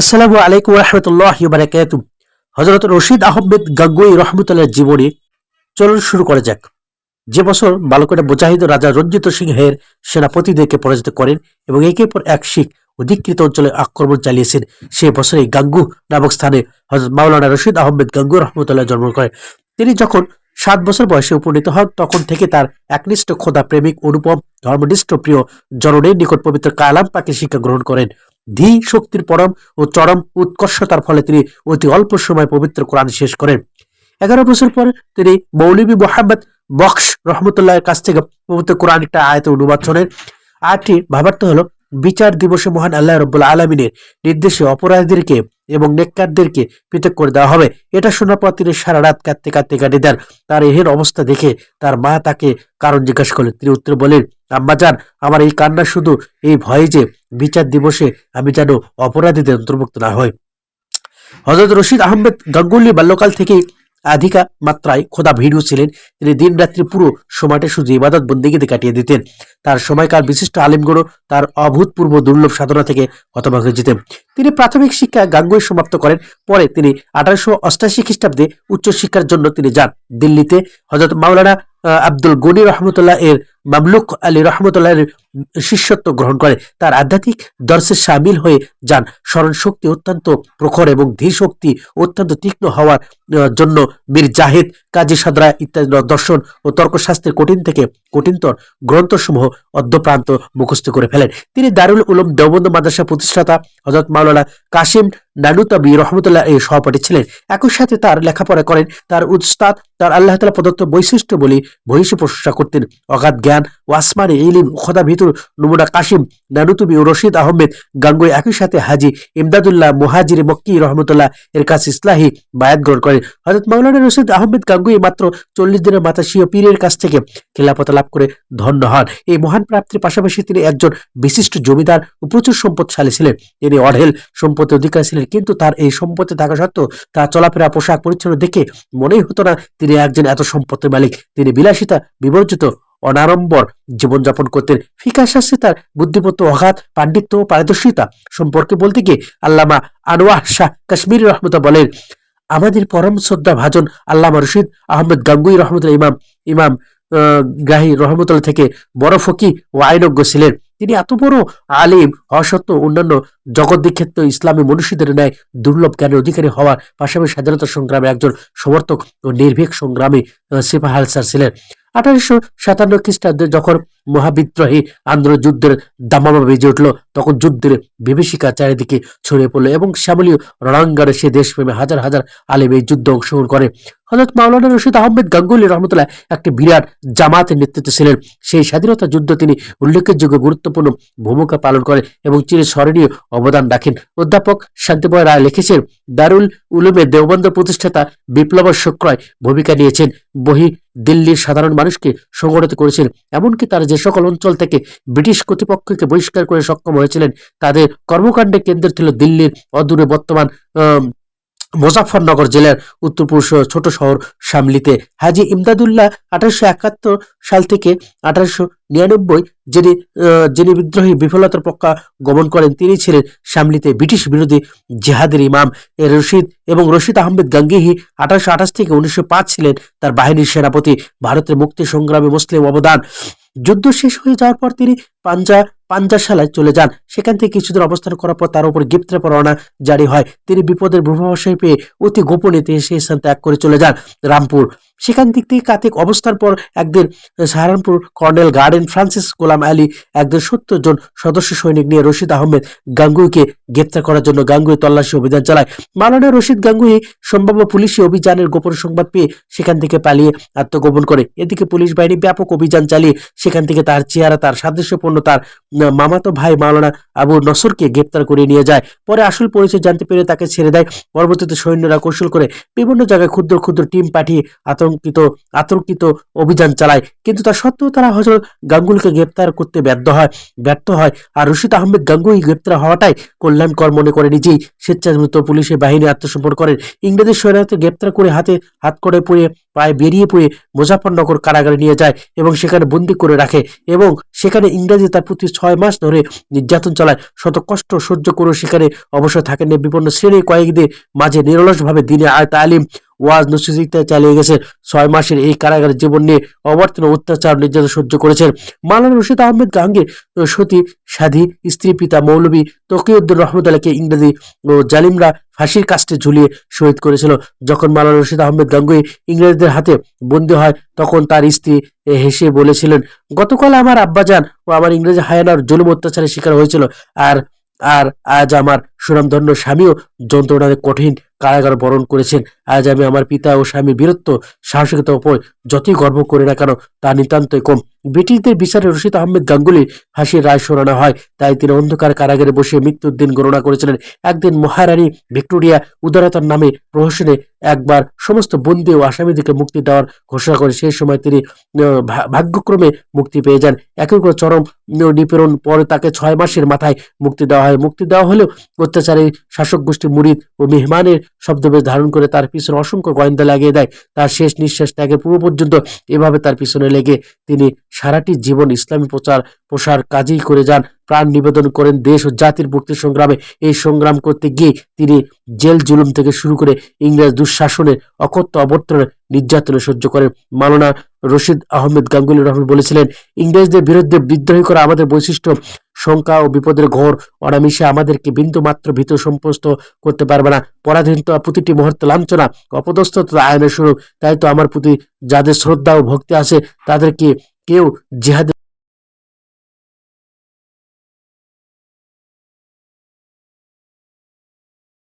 আসসালামু আলাইকুম রহমতুল্লাহ বারাকাত হজরত রশিদ আহমেদ গাঙ্গুই রহমতুল্লাহ জীবনী চলন শুরু করা যাক। যে বছর বালকোটা মুজাহিদ রাজা রঞ্জিত সিংহের সেনাপতিদেরকে পরাজিত করেন এবং একের পর এক শিখ অধিকৃত অঞ্চলে আক্রমণ চালিয়েছেন, সেই বছরে গাঙ্গু নামক স্থানে হজরত মাওলানা রশিদ আহমেদ গাঙ্গু রহমতুল্লাহ জন্ম করেন তিনি যখন সাত বছর বয়সে উপনীত হন, তখন থেকে তার একনিষ্ঠ খোদা প্রেমিক অনুপম ধর্মনিষ্ঠ প্রিয় জননের নিকট পবিত্র কালাম পাকে শিক্ষা গ্রহণ করেন। ধী শক্তির পরম ও চরম উৎকর্ষতার ফলে তিনি অতি অল্প সময় পবিত্র কোরআন শেষ করেন। এগারো বছর পর তিনি মৌলবী মোহাম্মদ বক্স রহমতুল্লাহের কাছ থেকে পবিত্র কোরআন একটা আয়তে অনুবাদ শোনেন। আয়টি ভাবার্থ হলো, বিচার দিবসে মহান আল্লাহ রব্বুল আলমিনের নির্দেশে অপরাধীদেরকে এবং নেককারদেরকে পৃথক করে দেওয়া হবে। এটা শোনার পর তিনি সারা রাত কাঁদতে কাঁদতে কাটিয়ে দেন। তার এহের অবস্থা দেখে তার মা তাকে কারণ জিজ্ঞাসা করলেন। তিনি উত্তর বলেন আম্মা যান আমার এই কান্না শুধু এই ভয়ে যে বিচার দিবসে আমি যেন অপরাধীদের অন্তর্ভুক্ত না হয় হজরত রশিদ আহমেদ গাঙ্গুলি বাল্যকাল থেকেই আধিকা মাত্রায় খোদা ভিড়ু ছিলেন। তিনি দিন রাত্রি পুরো সময়টা শুধু ইবাদত বন্দিগিতে কাটিয়ে দিতেন। তার সময়কার বিশিষ্ট আলিমগুলো তার অভূতপূর্ব দুর্লভ সাধনা থেকে হতবাক হয়ে যেতেন। তিনি প্রাথমিক শিক্ষা গাঙ্গুই সমাপ্ত করেন, পরে তিনি আঠারোশো অষ্টাশি খ্রিস্টাব্দে উচ্চশিক্ষার জন্য তিনি যান দিল্লিতে। হজরত মাওলানা আব্দুল গনি রহমতুল্লাহ এর মামলুক আলী রহমতুল্লাহ এর শিষ্যত্ব গ্রহণ করে। তার আধ্যাত্মিক দর্শে সামিল হয়ে যান। স্মরণ শক্তি অত্যন্ত প্রখর এবং ধীর শক্তি অত্যন্ত তীক্ষ্ণ হওয়ার জন্য মীর জাহিদ কাজী সাদরা ইত্যাদি দর্শন ও তর্কশাস্ত্রের কঠিন থেকে কঠিনতর গ্রন্থসমূহ অধ্যপ্রান্ত মুখস্থ করে ফেলেন। তিনি দারুল উলুম দেওবন্দ মাদ্রাসা প্রতিষ্ঠাতা হজরত মাওলানা কাশিম নানুতাবি রহমতুল্লাহ এর সহপাঠী ছিলেন। একই সাথে তার লেখাপড়া করেন, তার উস্তাদ, তার আল্লাহ তালা প্রদত্ত বৈশিষ্ট্য বলে বহিষ্য প্রশংসা করতেন। অগাধ জ্ঞান ও আসমানি ইলিম, খোদা ভিতর নমুনা কাশিম, নানুতুবি ও রশিদ আহমেদ গাঙ্গুই একই সাথে হাজি ইমদাদুল্লাহ মুহাজির মক্কি রহমতুল্লাহ এর কাছে ইসলাহি বায়াত গ্রহণ করেন। হজরত মাওলানা রশিদ আহমেদ গাঙ্গুই মাত্র চল্লিশ দিনের মাথা সিও পীরের কাছ থেকে খেলাপথা লাভ করে ধন্য হন। এই মহান প্রাপ্তির পাশাপাশি তিনি একজন বিশিষ্ট জমিদার ও প্রচুর সম্পদশালী ছিলেন। তিনি অঢেল সম্পত্তির অধিকারী ছিলেন, কিন্তু তার এই সম্পত্তি থাকা সত্ত্বেও তার চলাফেরা পোশাক পরিচ্ছন্ন দেখে মনেই হতো না তিনি একজন এত সম্পত্তির মালিক। তিনি বিলাসিতা বিবর্জিত অনাড়ম্বর জীবনযাপন করতেন ফিকা শাস্ত্রে তার বুদ্ধিমত্ত অগাধ পাণ্ডিত্য ও পারদর্শিতা সম্পর্কে বলতে গিয়ে আল্লামা আনোয়ার শাহ কাশ্মীর রহমতা বলেন আমাদের পরম শ্রদ্ধা ভাজন আল্লামা রশিদ আহমেদ গাঙ্গুই রহমতুল্লাহ ইমাম ইমাম গাহি রহমতুল্লাহ থেকে বড় ফকি ও আইনজ্ঞ ছিলেন। তিনি এত বড় আলিম সত্ত্বেও অন্যান্য জগৎ বিখ্যাত ইসলামী মনীষীদের ন্যায় দুর্লভ জ্ঞানের অধিকারী হওয়ার পাশাপাশি স্বাধীনতা সংগ্রামে একজন সমর্থক ও নির্ভীক সংগ্রামী আহ, সিপাহ হালসার ছিলেন। আঠারোশো সাতান্ন খ্রিস্টাব্দে যখন মহাবিদ্রোহী আন্দোলন যুদ্ধের দামামা বেজে উঠল, তখন যুদ্ধের বিভীষিকা চারিদিকে ছড়িয়ে পড়ল এবং শ্যামলীয় রণাঙ্গনে সে দেশপ্রেমে হাজার হাজার আলেম এই যুদ্ধে অংশগ্রহণ করে। হজরত মাওলানা রশিদ আহমেদ গাঙ্গুলি রহমতুল্লাহ একটি বিরাট জামাতের নেতৃত্বে ছিলেন। সেই স্বাধীনতা যুদ্ধ তিনি উল্লেখযোগ্য গুরুত্বপূর্ণ ভূমিকা পালন করেন এবং চির স্মরণীয় অবদান রাখেন। অধ্যাপক শান্তিময় রায় লিখেছেন, দারুল উলুমে দেওবন্দ প্রতিষ্ঠাতা বিপ্লব শুক্রয় ভূমিকা নিয়েছেন। বহি দিল্লির সাধারণ মানুষকে সংগঠিত করেছেন। এমনকি তারা যে সকল অঞ্চল থেকে ব্রিটিশ কর্তৃপক্ষকে বহিষ্কার করে সক্ষম হয়েছিলেন, তাদের কর্মকাণ্ডে কেন্দ্র ছিল দিল্লির অদূরে বর্তমান মুজাফরনগর জেলার উত্তর পূর্ব ছোট শহর শামলিতে হাজি ইমদাদুল্লাহ আঠারোশো একাত্তর সাল থেকে আঠারোশো নিরানব্বই যিনি যিনি বিদ্রোহী বিফলতার পক্ষা গমন করেন, তিনি ছিলেন শামলিতে ব্রিটিশ বিরোধী জেহাদের ইমাম। রশিদ এবং রশিদ আহমেদ গাঙ্গিহি আঠারোশো আঠাশ থেকে উনিশশো পাঁচ ছিলেন তার বাহিনীর সেনাপতি। ভারতের মুক্তি সংগ্রামে মুসলিম অবদান। যুদ্ধ শেষ হয়ে যাওয়ার পর তিনি পাঞ্জা পাঞ্জাশালায় চলে যান। সেখান থেকে কিছুদিন অবস্থান করার পর তার উপর গ্রেপ্তার পরোয়ানা জারি হয়। তিনি বিপদের ভূভাবসায় পেয়ে অতি গোপনে তিনি সেই স্থান ত্যাগ করে চলে যান রামপুর। সেখান দিক থেকে কাতিক অবস্থান পর একদিন Saharanpur colonel garden Francis Ghulam Ali একজন সত্তর জন সদস্য সৈনিক নিয়ে রশিদ আহমেদ গাঙ্গুইকে গ্রেপ্তার করার জন্য গাঙ্গুই তল্লাশি অভিযান চালায়। মালানা রশিদ গাঙ্গুই সম্ভাব্য পুলিশি অভিযানের গোপন সংবাদ পেয়ে সেখান থেকে পালিয়ে আত্মগোপন করে। এদিকে পুলিশ বাহিনী ব্যাপক অভিযান চালিয়ে সেখান থেকে তার চেহারা, তার সাদৃশ্যপূর্ণ, তার মামাতো ভাই মাওলানা আবু নসরকে গ্রেপ্তার করে নিয়ে যায়। পরে আসল পরিচয় জানতে পেরে তাকে ছেড়ে দেয়। পরবর্তীতে সৈন্যরা কৌশল করে বিভিন্ন জায়গায় ক্ষুদ্র ক্ষুদ্র টিম পাঠিয়ে আতঙ্কিত আতঙ্কিত অভিযান চালায়। কিন্তু তা সত্ত্বেও তারা হজরত গাঙ্গুলিকে গ্রেপ্তার করতে ব্যর্থ হয় ব্যর্থ হয়। আর রশিদ আহমেদ গাঙ্গুই গ্রেপ্তার হওয়াটাই কল্যাণকর মনে করে নিজেই। স্বেচ্ছামৃত পুলিশের বাহিনী আত্মসমর্পণ করেন। ইংরেজি সৈন্যদের গ্রেপ্তার করে হাতে হাত করে পুড়িয়ে প্রায় বেরিয়ে পড়ে মুজাফরনগর কারাগারে নিয়ে যায় এবং সেখানে বন্দি করে রাখে এবং সেখানে ইংরেজি তার প্রতি ছয় মাস ধরে নির্যাতন চালায়। শত কষ্ট সহ্য করে সেখানে অবসর থাকেন বিভিন্ন শ্রেণি কয়েকদের মাঝে নিরলসভাবে দিনে আয় তালিম ওয়াজ নসিহতে চালিয়ে গেছে। ছয় মাসের এই কারাগারের জীবন নিয়ে অবর্তন অত্যাচার নির্যাতন সহ্য করেছেন মালানা রশিদ আহমেদ গাঙ্গের সতী সাধী, স্ত্রী পিতা মৌলভী তকিউদ্দিন রহমতুল্লাহকে ইংরেজি ও জালিমরা ফাঁসির কাস্টে ঝুলিয়ে শহীদ করেছিল। যখন মালানা রশিদ আহমেদ গাঙ্গুই ইংরেজদের হাতে বন্দী হয়, তখন তার স্ত্রী হেসে বলেছিলেন, গতকাল আমার আব্বাজান ও আমার ইংরেজি হায়ানার জুলুম অত্যাচারের শিকার হয়েছিল। আর আর আজ আমার সুনামধন্য স্বামীও যন্ত্রণায় কঠিন কারাগার বরণ করেছেন। আজ আমি আমার পিতা ও স্বামীর বীরত্ব সাহসিকতার উপর যতই গর্ব করি না কেন, তা নিতান্তই কম। ব্রিটিশদের বিচারে রশিদ আহমেদ গাঙ্গুলি ফাঁসির রায় শোনানো হয়। তাই তিনি অন্ধকার কারাগারে বসে মৃত্যুর দিন গণনা করেছিলেন। একদিন মহারানী ভিক্টোরিয়া উদারতার নামে প্রহসনে একবার সমস্ত বন্দী ও আসামিদেরকে মুক্তি দেওয়ার ঘোষণা করে সেই সময় তিনি ভাগ্যক্রমে মুক্তি পেয়ে যান। একই করে চরম নিপীড়ন পরে তাকে ছয় মাসের মাথায় মুক্তি দেওয়া হয়। মুক্তি দেওয়া হলেও অত্যাচারী শাসক গোষ্ঠী মুরিদ ও মেহমানের শব্দবেশ ধারণ করে তার পিছনে অসংখ্য গোয়েন্দা লাগিয়ে দেয়। তার শেষ নিঃশ্বাস ত্যাগের পূর্ব পর্যন্ত এভাবে তার পিছনে লেগে তিনি সারাটি জীবন ইসলামী প্রচার প্রসার কাজেই করে যান। প্রাণ নিবেদন করেন দেশ ও জাতির মুক্তি সংগ্রামে। এই সংগ্রাম করতে গিয়ে তিনি জেল জুলুম থেকে শুরু করে ইংরেজ দুঃশাসনের অকথ্য অবর্তনের নির্যাতনে সহ্য করেন। মাওলানা রশিদ আহমেদ গাঙ্গুলি রহমান বলেছিলেন, ইংরেজদের বিরুদ্ধে বিদ্রোহী করা আমাদের বৈশিষ্ট্য। শঙ্কা ও বিপদের ঘর অনামিশে আমাদেরকে বিন্দু মাত্র ভীত সম্পস্ত করতে পারবে না। পরাধীনতা প্রতিটি মুহূর্তে লাঞ্ছনা, অপদস্থ আয়নের স্বরূপ। তাই তো আমার প্রতি যাদের শ্রদ্ধা ও ভক্তি আছে, তাদেরকে কেউ জেহাদে